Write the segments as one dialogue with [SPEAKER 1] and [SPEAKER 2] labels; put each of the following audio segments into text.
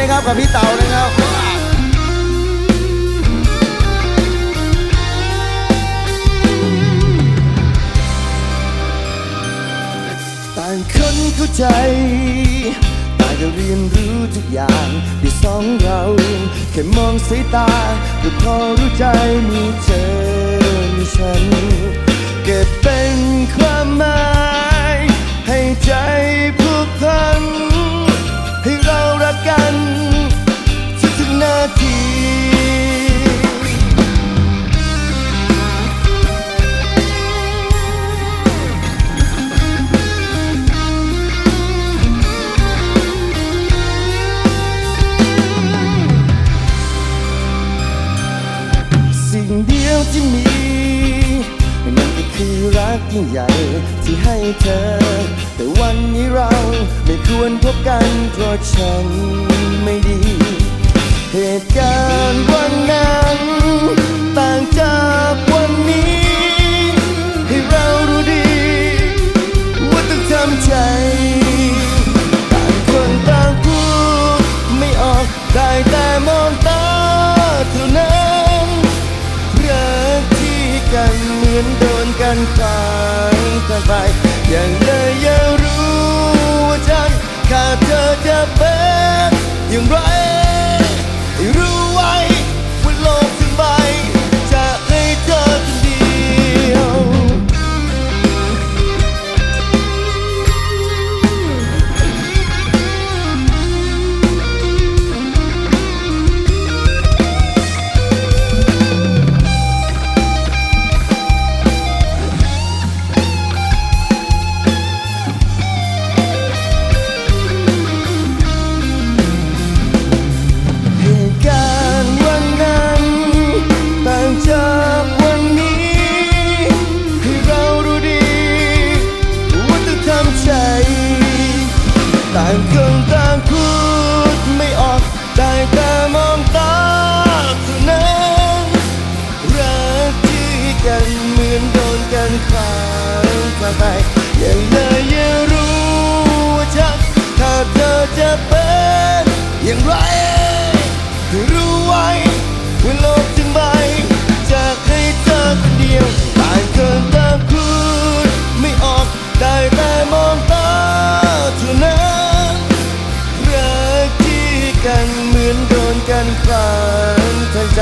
[SPEAKER 1] นะครับกับพี่เต๋านะครับต่างคนเข้าใจต่างก็เรียนรู้ทุกอย่างด้วยสองเราแค่มองสายตาก็พอรู้ใจมีเธอมีฉัน เก็บเป็นความหมาย สิ่งเดียวที่มีนั่นก็คือรักยิ่งใหญ่ที่ให้เธอ แต่วันนี้เราไม่ควรพบกันเพราะฉันไม่ดี เหตุการณ์วันนั้น ที่กันเหมือนโดนกันกันไปสบายอย่าางคนต่างพูดไม่ออกได้แต่มองตาเท่านั้นรักที่กันเหมือนโดนกันขังผ่าไป กันฝังทางใจ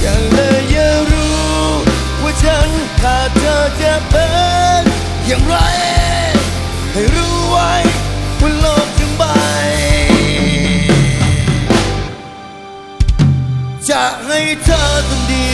[SPEAKER 1] อย่างเลยอย่ารู้ ว่าฉันขาดเธอจะเป็นอย่างไร ให้รู้ไว้ว่าโลกทั้งใบ จะให้เธอคนเดี